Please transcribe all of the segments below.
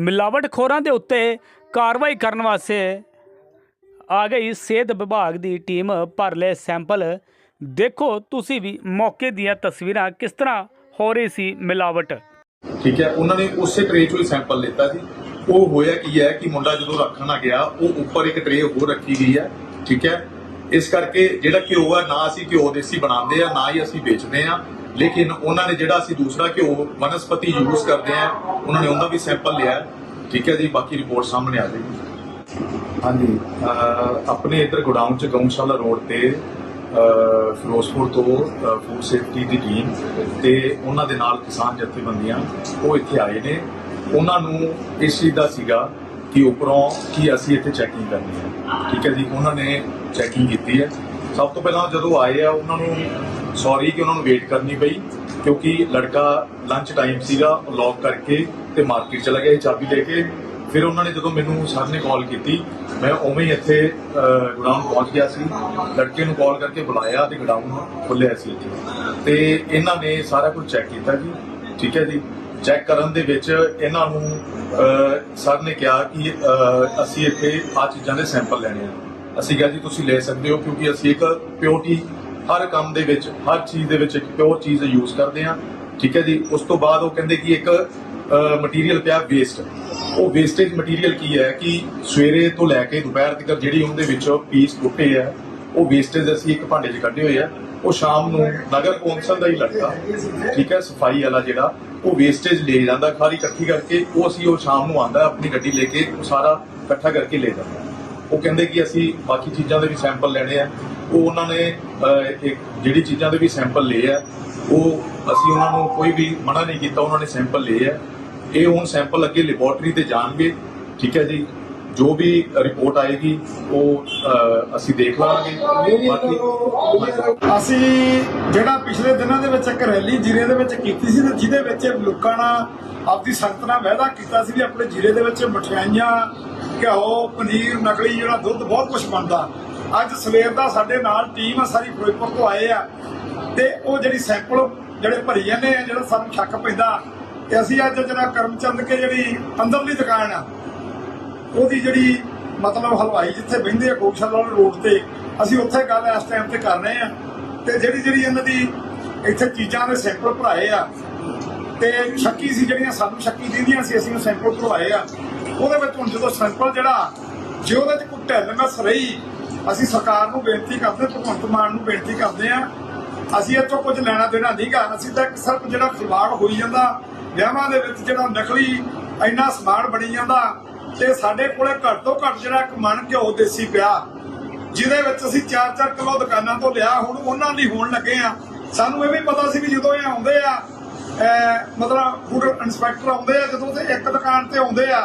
ਮਿਲਾਵਟਖੋਰਾਂ ਦੇ ਉੱਤੇ ਕਾਰਵਾਈ ਕਰਨ ਵਾਸਤੇ ਆ ਗਈ ਸਿਹਤ ਵਿਭਾਗ ਦੀ ਟੀਮ। ਭਰ ਲਏ ਸੈਂਪਲ। ਦੇਖੋ ਤੁਸੀਂ ਵੀ ਮੌਕੇ ਦੀਆਂ ਤਸਵੀਰਾਂ ਕਿਸ ਤਰ੍ਹਾਂ ਹੋ ਰਹੀ ਸੀ ਮਿਲਾਵਟ। ਠੀਕ ਹੈ, ਉਹਨਾਂ ਨੇ ਉਸੇ ਟਰੇ ਚੋਂ ਸੈਂਪਲ ਲਿੱਤਾ ਸੀ। ਉਹ ਹੋਇਆ ਕੀ ਹੈ ਕਿ ਮੁੰਡਾ ਜਦੋਂ ਰੱਖਣ ਆ ਗਿਆ, ਉਹ ਉੱਪਰ ਇੱਕ ਟਰੇ ਹੋਰ ਰੱਖੀ ਗਈ ਹੈ। ਠੀਕ ਹੈ ਇਸ ਕਰਕੇ ਜਿਹੜਾ ਘਿਓ ਆ, ਨਾ ਅਸੀਂ ਘਿਓ ਦੇਸੀ ਬਣਾਉਂਦੇ ਆ, ਨਾ ਹੀ ਅਸੀਂ ਵੇਚਦੇ ਆ। ਲੇਕਿਨ ਉਹਨਾਂ ਨੇ ਜਿਹੜਾ ਅਸੀਂ ਦੂਸਰਾ ਘਿਓ ਵਨਸਪਤੀ ਯੂਜ਼ ਕਰਦੇ ਆ, ਉਹਨਾਂ ਨੇ ਉਹਦਾ ਵੀ ਸੈਂਪਲ ਲਿਆ। ਠੀਕ ਹੈ ਜੀ, ਬਾਕੀ ਰਿਪੋਰਟ ਸਾਹਮਣੇ ਆ ਜਾਏਗੀ। ਹਾਂਜੀ ਆਪਣੇ ਇੱਧਰ ਗੋਡਾਊਨ ਚ ਗਊਸ਼ਾਲਾ ਰੋਡ ਤੇ ਫਿਰੋਜ਼ਪੁਰ ਤੋਂ ਫੂਡ ਸੇਫਟੀ ਦੀ ਟੀਮ ਤੇ ਉਹਨਾਂ ਦੇ ਨਾਲ ਕਿਸਾਨ ਜਥੇਬੰਦੀਆਂ ਉਹ ਇੱਥੇ ਆਏ ਨੇ। ਉਹਨਾਂ ਨੂੰ ਇਸ ਚੀਜ਼ ਦਾ ਸੀਗਾ ਕਿ ਉੱਪਰੋਂ ਕਿ ਅਸੀਂ ਇੱਥੇ ਚੈਕਿੰਗ ਕਰਨੀ ਹੈ। ਠੀਕ ਹੈ ਜੀ, ਉਹਨਾਂ ਨੇ ਚੈਕਿੰਗ ਕੀਤੀ ਹੈ। ਸਭ ਤੋਂ ਪਹਿਲਾਂ ਜਦੋਂ ਆਏ ਆ, ਉਹਨਾਂ ਨੂੰ ਸੌਰੀ ਕਿ ਉਹਨਾਂ ਨੂੰ ਵੇਟ ਕਰਨੀ ਪਈ, ਕਿਉਂਕਿ ਲੜਕਾ ਲੰਚ ਟਾਈਮ ਸੀਗਾ ਲੌਕ ਕਰਕੇ ਤੇ ਮਾਰਕੀਟ ਚਲਾ ਗਿਆ ਚਾਬੀ ਲੈ ਕੇ। ਫਿਰ ਉਹਨਾਂ ਨੇ ਜਦੋਂ ਮੈਨੂੰ ਸਰ ਨੇ ਕਾਲ ਕੀਤੀ, ਮੈਂ ਉਵੇਂ ਹੀ ਇੱਥੇ ਗਰਾਊਂਡ ਪਹੁੰਚ ਗਿਆ ਸੀ। ਲੜਕੇ ਨੂੰ ਕਾਲ ਕਰਕੇ ਬੁਲਾਇਆ ਤੇ ਗਰਾਊਂਡ ਖੁੱਲਿਆ ਸੀ ਇੱਥੇ। ਤੇ ਇਹਨਾਂ ਨੇ ਸਾਰਾ ਕੁਝ ਚੈੱਕ ਕੀਤਾ ਜੀ। ਠੀਕ ਹੈ ਜੀ। ਚੈੱਕ ਕਰਨ ਦੇ ਵਿੱਚ ਇਹਨਾਂ ਨੂੰ ਸਰ ਨੇ ਕਿਹਾ ਕਿ ਅਸੀਂ ਇੱਥੇ ਆ ਚੀਜ਼ਾਂ ਦੇ ਸੈਂਪਲ ਲੈਣੇ ਆ। ਅਸੀਂ ਕਿਹਾ ਜੀ, ਤੁਸੀਂ ਲੈ ਸਕਦੇ ਹੋ ਕਿਉਂਕਿ ਅਸੀਂ ਇੱਕ ਪਿਓਰਟੀ ਹਰ ਕੰਮ ਦੇ ਵਿੱਚ, ਹਰ ਚੀਜ਼ ਦੇ ਵਿੱਚ ਇੱਕ ਪਿਓਰ ਚੀਜ਼ ਯੂਜ਼ ਕਰਦੇ ਆ ਠੀਕ ਹੈ ਜੀ? ਉਸ ਤੋਂ ਬਾਅਦ ਉਹ ਕਹਿੰਦੇ ਕਿ ਇੱਕ ਮਟੀਰੀਅਲ ਪਿਆ ਵੇਸਟ ਉਹ ਵੇਸਟੇਜ ਮਟੀਰੀਅਲ ਕੀ ਹੈ? ਕਿ ਸਵੇਰੇ ਤੋਂ ਲੈ ਕੇ ਦੁਪਹਿਰ ਤੱਕ ਜਿਹੜੀ ਉਹਦੇ ਵਿੱਚੋਂ ਪੀਸ ਟੁੱਟੇ ਆ, ਉਹ ਵੇਸਟੇਜ ਅਸੀਂ ਇੱਕ ਭਾਂਡੇ 'ਚ ਕੱਢੇ ਹੋਏ ਆ। ਉਹ ਸ਼ਾਮ ਨੂੰ ਨਗਰ ਕੌਂਸਲ ਦਾ ਹੀ ਲੜਕਾ ਠੀਕ ਹੈ? ਸਫ਼ਾਈ ਵਾਲਾ ਜਿਹੜਾ ਉਹ ਵੇਸਟੇਜ ਲੈ ਜਾਂਦਾ ਖਾਲੀ ਇਕੱਠੀ ਕਰਕੇ ਉਹ ਅਸੀਂ ਉਹ ਸ਼ਾਮ ਨੂੰ ਆਂਦਾ ਆਪਣੀ ਗੱਡੀ ਲੈ ਕੇ ਉਹ ਸਾਰਾ ਇਕੱਠਾ ਕਰਕੇ ਲੈ ਜਾਂਦਾ। ਉਹ ਕਹਿੰਦੇ ਕਿ ਅਸੀਂ ਬਾਕੀ ਚੀਜ਼ਾਂ ਦੇ ਵੀ ਸੈਂਪਲ ਲੈਣੇ ਆ। ਉਹ ਉਹਨਾਂ ਨੇ ਅਹ, ਇੱਕ ਜਿਹੜੀ ਚੀਜ਼ਾਂ ਦੇ ਵੀ ਸੈਂਪਲ ਲਏ ਆ ਉਹ ਅਸੀਂ ਉਹਨਾਂ ਨੂੰ ਕੋਈ ਵੀ ਮਨਾ ਨਹੀਂ ਕੀਤਾ ਉਹਨਾਂ ਨੇ ਸੈਂਪਲ ਲਏ ਆ। ਇਹ ਹੁਣ ਸੈਂਪਲ ਅੱਗੇ ਲੈਬੋਰਟਰੀ ਤੇ ਜਾਣਗੇ ਠੀਕ ਹੈ ਜੀ? ਜੋ ਵੀ ਰਿਪੋਰਟ ਆਏਗੀ ਉਹ ਅਸੀਂ ਦੇਖ ਲਾਂਗੇ। ਬਾਕੀ ਅਸੀਂ ਜਿਹੜਾ ਪਿਛਲੇ ਦਿਨਾਂ ਦੇ ਵਿੱਚ ਇੱਕ ਰੈਲੀ ਜੀਰੇ ਦੇ ਵਿੱਚ ਕੀਤੀ ਸੀ ਤੇ ਜਿਹਦੇ ਵਿੱਚ ਲੋਕਾਂ ਨਾਲ ਆਪਦੀ ਸੰਗਤ ਨਾਲ ਵਾਅਦਾ ਕੀਤਾ ਸੀ ਵੀ ਆਪਣੇ ਜੀਰੇ ਦੇ ਵਿੱਚ ਮਠਿਆਈਆਂ ਘਿਓ ਪਨੀਰ ਨਕਲੀ ਜਿਹੜਾ ਦੁੱਧ ਬਹੁਤ ਕੁਝ ਬਣਦਾ। ਅੱਜ ਸਵੇਰ ਦਾ ਸਾਡੇ ਨਾਲ ਟੀਮ ਆ ਸਾਰੀ ਫਿਰੋਜ਼ਪੁਰ ਤੋਂ ਆਏ ਆ। ਤੇ ਉਹ ਜਿਹੜੀ ਸੈਂਪਲ ਜਿਹੜੇ ਭਰੀ ਜਾਂਦੇ ਆ ਜਿਹੜਾ ਸਾਨੂੰ ਸ਼ੱਕ ਪੈਂਦਾ ਤੇ ਅਸੀਂ ਅੱਜ ਜਿਹੜਾ ਕਰਮਚੰਦ ਕੇ ਜਿਹੜੀ ਅੰਦਰਲੀ ਦੁਕਾਨ ਆ ਉਹਦੀ ਜਿਹੜੀ ਮਤਲਬ ਹਲਵਾਈ ਜਿੱਥੇ ਬਹਿੰਦੇ ਆ ਗੋਸ਼ਾਲਾ ਵਾਲੇ ਰੋਡ ਤੇ, ਅਸੀਂ ਉੱਥੇ ਗੱਲ ਇਸ ਟਾਈਮ ਤੇ ਕਰ ਰਹੇ ਆ। ਤੇ ਜਿਹੜੀ ਜਿਹੜੀ ਇਹਨਾਂ ਦੀ ਇੱਥੇ ਚੀਜ਼ਾਂ ਦੇ ਸੈਂਪਲ ਭਰਾਏ ਆ, ਤੇ ਸ਼ੱਕੀ ਸੀ ਜਿਹੜੀਆਂ ਸਾਨੂੰ ਸ਼ੱਕੀ ਦਿੰਦੀਆਂ ਸੀ, ਅਸੀਂ ਉਹ ਸੈਂਪਲ ਭਰਵਾਏ ਆ। ਉਹਦੇ ਵਿੱਚ ਹੁਣ ਜਦੋਂ ਸੈਂਪਲ ਜਿਹੜਾ, ਜੇ ਉਹਦੇ ਚ ਕੋਈ ਢਿੱਲ ਰਹੀ, ਅਸੀਂ ਸਰਕਾਰ ਨੂੰ ਬੇਨਤੀ ਕਰਦੇ ਭਗਵੰਤ ਮਾਨ ਨੂੰ ਬੇਨਤੀ ਕਰਦੇ ਆ ਅਸੀਂ ਇਹ ਤੋਂ ਕੁਝ ਲੈਣਾ ਦੇਣਾ ਨਹੀਂ ਗਾ, ਅਸੀਂ ਤਾਂ ਸਿਰਫ ਜਿਹੜਾ ਖਿਲਵਾੜ ਹੋਈ ਜਾਂਦਾ, ਵਿਆਹਾਂ ਦੇ ਵਿੱਚ ਜਿਹੜਾ ਨਕਲੀ ਇੰਨਾ ਸਮਾਨ ਬਣੀ ਜਾਂਦਾ ਤੇ ਸਾਡੇ ਕੋਲੇ ਘੱਟ ਤੋਂ ਘੱਟ ਜਿਹੜਾ ਇੱਕ ਮਣ ਘਿਓ ਦੇਸੀ ਪਿਆ, ਜਿਹਦੇ ਵਿੱਚ ਅਸੀਂ 4-4 ਕਿਲੋ ਦੁਕਾਨਾਂ ਤੋਂ ਲਿਆ, ਹੁਣ ਉਹਨਾਂ ਲਈ ਹੋਣ ਲੱਗੇ ਆ। ਸਾਨੂੰ ਇਹ ਵੀ ਪਤਾ ਸੀ ਵੀ ਜਦੋਂ ਇਹ ਆਉਂਦੇ ਆ ਮਤਲਬ ਫੂਡ ਇਨਸਪੈਕਟਰ ਆਉਂਦੇ ਆ, ਜਦੋਂ ਤੇ ਇੱਕ ਦੁਕਾਨ ਤੇ ਆਉਂਦੇ ਆ,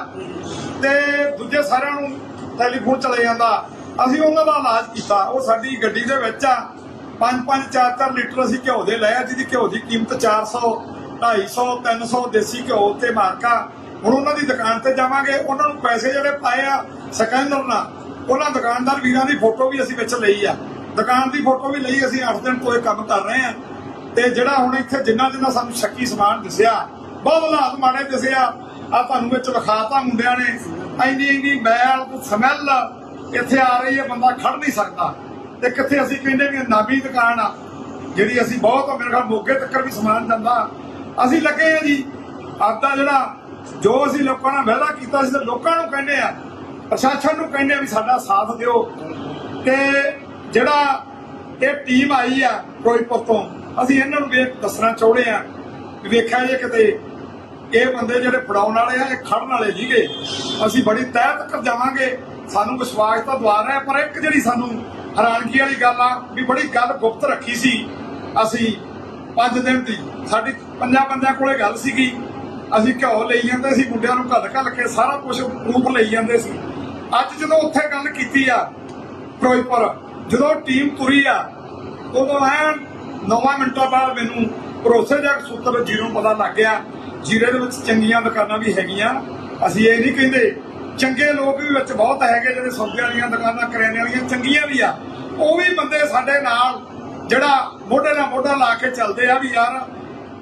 ਤੇ ਦੂਜੇ ਸਾਰਿਆਂ ਨੂੰ ਟੈਲੀਫੋਨ ਚਲੇ ਜਾਂਦਾ। ਅਸੀਂ ਉਹਨਾਂ ਦਾ ਇਲਾਜ ਕੀਤਾ। ਉਹ ਸਾਡੀ ਗੱਡੀ ਦੇ ਵਿੱਚ ਆ 5-5 4-4 ਲੀਟਰ ਅਸੀਂ ਘਿਓ ਦੇ ਲਏ ਜਿਹਦੀ ਘਿਓ ਦੀ ਕੀਮਤ 400 250 300 ਦੇਸੀ ਘਿਓ ਤੇ ਮਾਰਕਾ। ਹੁਣ ਉਹਨਾਂ ਦੀ ਦੁਕਾਨ ਤੇ ਜਾਵਾਂਗੇ, ਉਹਨਾਂ ਨੂੰ ਪੈਸੇ ਜਿਹੜੇ ਪਾਏ ਆ ਸਕੈਨਰ ਨਾਲ, ਉਹਨਾਂ ਦੁਕਾਨਦਾਰ ਵੀਰਾਂ ਦੀ ਫੋਟੋ ਵੀ ਅਸੀਂ ਵਿੱਚ ਲਈ ਆ। ਦੁਕਾਨ ਦੀ ਫੋਟੋ ਵੀ ਲਈ, ਅਸੀਂ 8 ਦਿਨ ਤੋਂ ਇਹ ਕੰਮ ਕਰ ਰਹੇ ਆ। ਤੇ ਜਿਹੜਾ ਹੁਣ ਇੱਥੇ ਜਿੰਨਾ ਜਿੰਨਾ ਸਾਨੂੰ ਸ਼ੱਕੀ ਸਮਾਨ ਦਿਸਿਆ, ਬਹੁਤ ਹਾਲਾਤ ਮਾੜੇ ਦਿਸਿਆ ਆ ਤੁਹਾਨੂੰ ਵਿੱਚ ਵਿਖਾਤਾ ਮੁੰਡਿਆਂ ਨੇ, ਇੰਨੀ ਇੰਨੀ ਮੈਲ ਸਮੈਲ, ਇੱਥੇ ਆ ਰਹੀ ਹੈ, ਬੰਦਾ ਖੜ ਨਹੀਂ ਸਕਦਾ। ਤੇ ਕਿੱਥੇ ਅਸੀਂ ਕਹਿੰਦੇ ਵੀ ਇਹ ਦੁਕਾਨ ਆ, ਜਿਹੜੀ ਅਸੀਂ ਬਹੁਤ, ਮੇਰੇ ਖਿਆਲ ਮੋਗੇ ਤੱਕ ਵੀ ਸਮਾਨ ਜਾਂਦਾ ਅਸੀਂ ਲੱਗੇ ਆ ਜੀ, ਆਪਦਾ ਜਿਹੜਾ ਜੋ ਅਸੀਂ ਲੋਕਾਂ ਨਾਲ ਵਾਅਦਾ ਕੀਤਾ ਸੀ ਤੇ ਲੋਕਾਂ ਨੂੰ ਕਹਿੰਦੇ ਆ, ਪ੍ਰਸ਼ਾਸਨ ਨੂੰ ਕਹਿੰਦੇ ਆ ਵੀ ਸਾਡਾ ਸਾਥ ਦਿਓ। ਤੇ ਜਿਹੜਾ ਇਹ ਟੀਮ ਆਈ ਆ ਫਿਰੋਜ਼ਪੁਰ ਤੋਂ, ਅਸੀਂ ਇਹਨਾਂ ਨੂੰ ਵੇਖ ਦੱਸਣਾ ਚਾਹੁੰਦੇ ਆ ਕਿ ਵੇਖਿਆ ਜੇ ਕਿਤੇ ਇਹ ਬੰਦੇ ਜਿਹੜੇ ਫੜਾਉਣ ਵਾਲੇ ਆ, ਇਹ ਖੜਨ ਵਾਲੇ ਸੀਗੇ, ਅਸੀਂ ਬੜੀ ਤਹਿ ਤੱਕ ਜਾਵਾਂਗੇ। ਸਾਨੂੰ ਵਿਸ਼ਵਾਸ ਤਾਂ ਦਵਾ ਰਿਹਾ ਪਰ ਇੱਕ ਜਿਹੜੀ ਸਾਨੂੰ ਹੈਰਾਨਗੀ ਵਾਲੀ ਗੱਲ ਆ, ਵੀ ਬੜੀ ਗੱਲ ਗੁਪਤ ਰੱਖੀ ਸੀ। ਅਸੀਂ 5 ਦਿਨ ਦੀ, ਸਾਡੀ ਪੰਜਾਂ ਬੰਦਿਆਂ ਕੋਲੇ ਗੱਲ ਸੀਗੀ ਅਸੀਂ ਘਿਓ ਲਈ ਜਾਂਦੇ ਸੀ ਮੁੰਡਿਆਂ ਨੂੰ ਘੱਲ ਘੱਲ ਕੇ ਸਾਰਾ ਕੁਝ ਪ੍ਰੂਫ ਲਈ ਜਾਂਦੇ ਸੀ। ਅੱਜ ਜਦੋਂ ਉੱਥੇ ਗੱਲ ਕੀਤੀ ਆ, ਫਿਰੋਜ਼ਪੁਰ, ਜਦੋਂ ਟੀਮ ਤੁਰੀ ਆ, ਉਦੋਂ ਐ 9 ਮਿੰਟਾਂ ਬਾਅਦ ਮੈਨੂੰ ਭਰੋਸੇਯੋਗ ਸੂਤਰ ਜੀਰੋ ਪਤਾ ਲੱਗ ਗਿਆ, ਜੀਰੇ ਦੇ ਵਿੱਚ ਚੰਗੀਆਂ ਦੁਕਾਨਾਂ ਵੀ ਹੈਗੀਆਂ। ਅਸੀਂ ਇਹ ਨਹੀਂ ਕਹਿੰਦੇ, ਚੰਗੇ ਲੋਕ ਵੀ ਵਿੱਚ ਬਹੁਤ ਹੈਗੇ ਜਿਹੜੇ ਸੌਦੇ ਵਾਲੀਆਂ ਦੁਕਾਨਾਂ, ਕਰਿਆਨੇ ਵਾਲੀਆਂ ਚੰਗੀਆਂ ਵੀ ਆ। ਉਹ ਵੀ ਬੰਦੇ ਸਾਡੇ ਨਾਲ, ਜਿਹੜਾ ਮੋਢੇ ਨਾਲ ਮੋਢਾ ਲਾ ਕੇ ਚੱਲਦੇ ਆ ਵੀ ਯਾਰ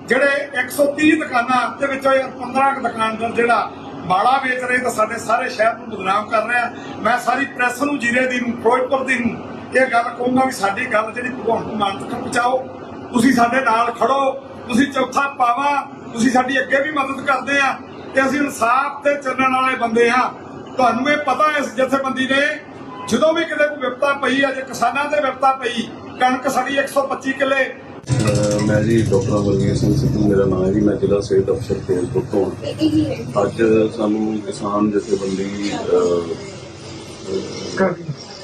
ਜਿਹੜੇ 130 ਦੁਕਾਨਾਂ ਦੇ ਵਿੱਚੋਂ 15 ਦੁਕਾਨਦਾਰ ਜਿਹੜਾ ਮਾੜਾ ਵੇਚ ਰਹੇ ਤਾਂ ਸਾਡੇ ਸਾਰੇ ਸ਼ਹਿਰ ਨੂੰ ਬਦਨਾਮ ਕਰ ਰਹੇ। ਮੈਂ ਸਾਰੀ ਪ੍ਰੈਸ ਨੂੰ, ਜ਼ਿਲ੍ਹੇ ਦੀ ਨੂੰ, ਫਿਰੋਜ਼ਪੁਰ ਦੀ ਨੂੰ ਇਹ ਗੱਲ ਕਹੂੰਗਾ ਵੀ ਸਾਡੀ ਗੱਲ ਜਿਹੜੀ ਭਗਵੰਤ ਮਾਨ ਤੱਕ ਪਹੁੰਚਾਓ। ਤੁਸੀਂ ਸਾਡੇ ਨਾਲ ਖੜੋ, ਤੁਸੀਂ ਚੌਥਾ ਪਾਵਾ, ਤੁਸੀਂ ਸਾਡੀ ਅੱਗੇ ਵੀ ਮਦਦ ਕਰਦੇ ਆ ਤੇ ਅਸੀਂ ਇਨਸਾਫ ਤੇ ਚੱਲਣ ਵਾਲੇ ਬੰਦੇ ਆ। ਤੁਹਾਨੂੰ ਇਹ ਪਤਾ ਇਸ ਜਥੇਬੰਦੀ ਨੇ, ਜਦੋਂ ਵੀ ਕਿਤੇ ਕੋਈ ਵਿਪਤਾ ਪਈ ਅੱਜ ਕਿਸਾਨਾਂ ਤੇ ਵਿਪਤਾ ਪਈ, ਕਣਕ ਸਾਡੀ 125 ਕਿੱਲੇ ਮੈਂ ਜੀ ਡਾਕਟਰ ਅਮਰਜੀਤ ਸਿੰਘ ਸਿੱਧੂ ਮੇਰਾ ਨਾਮ ਹੈ ਜੀ ਮੈਂ ਜ਼ਿਲ੍ਹਾ ਸਿਹਤ ਅਫਸਰ ਫਰੀਦਕੋਟ ਤੋਂ ਹਾਂ। ਅੱਜ ਸਾਨੂੰ ਕਿਸਾਨ ਜਥੇਬੰਦੀ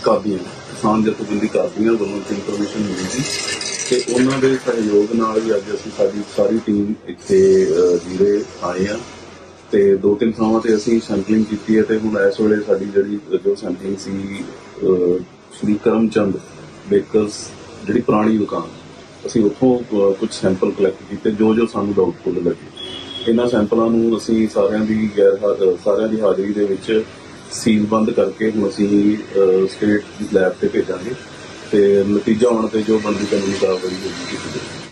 ਕਾਦੀਆਂ ਕਿਸਾਨ ਜਥੇਬੰਦੀ ਕਾਦੀਆਂ ਵੱਲੋਂ ਇਨਫੋਰਮੇਸ਼ਨ ਮਿਲੀ ਸੀ ਤੇ ਉਹਨਾਂ ਦੇ ਸਹਿਯੋਗ ਨਾਲ ਹੀ ਅੱਜ ਅਸੀਂ ਸਾਡੀ ਸਾਰੀ ਟੀਮ ਇੱਥੇ ਅਹ, ਜ਼ਿਲ੍ਹੇ ਆਏ ਆ ਤੇ ਦੋ ਤਿੰਨ ਥਾਵਾਂ ਤੇ ਅਸੀਂ ਸੈਂਪਲਿੰਗ ਕੀਤੀ ਹੈ ਤੇ ਹੁਣ ਇਸ ਵੇਲੇ ਸਾਡੀ ਜਿਹੜੀ ਜੋ ਸੈਂਪਲਿੰਗ ਸੀ ਅਹ, ਸ਼੍ਰੀ ਕਰਮਚੰਦ ਬੇਕਰਸ ਜਿਹੜੀ ਪੁਰਾਣੀ ਦੁਕਾਨ ਅਸੀਂ ਉੱਥੋਂ ਕੁਝ ਸੈਂਪਲ ਕਲੈਕਟ ਕੀਤੇ, ਜੋ ਜੋ ਸਾਨੂੰ ਡਾਊਟਫੁਲ ਲੱਗੇ। ਇਹਨਾਂ ਸੈਂਪਲਾਂ ਨੂੰ ਅਸੀਂ ਸਾਰਿਆਂ ਦੀ ਗੈਰ ਹਾਜ਼ਰ ਸਾਰਿਆਂ ਦੀ ਹਾਜ਼ਰੀ ਦੇ ਵਿੱਚ ਸੀਲ ਬੰਦ ਕਰਕੇ ਹੁਣ ਅਸੀਂ ਸਟੇਟ ਲੈਬ ਤੇ ਭੇਜਾਂਗੇ। ਤੇ ਨਤੀਜਾ ਆਉਣ ਤੇ ਜੋ ਬੰਦੀ ਕਾਨੂੰਨੀ ਕਾਰਵਾਈ ਹੋਵੇਗੀ ਕੀਤੀ ਜਾਵੇਗੀ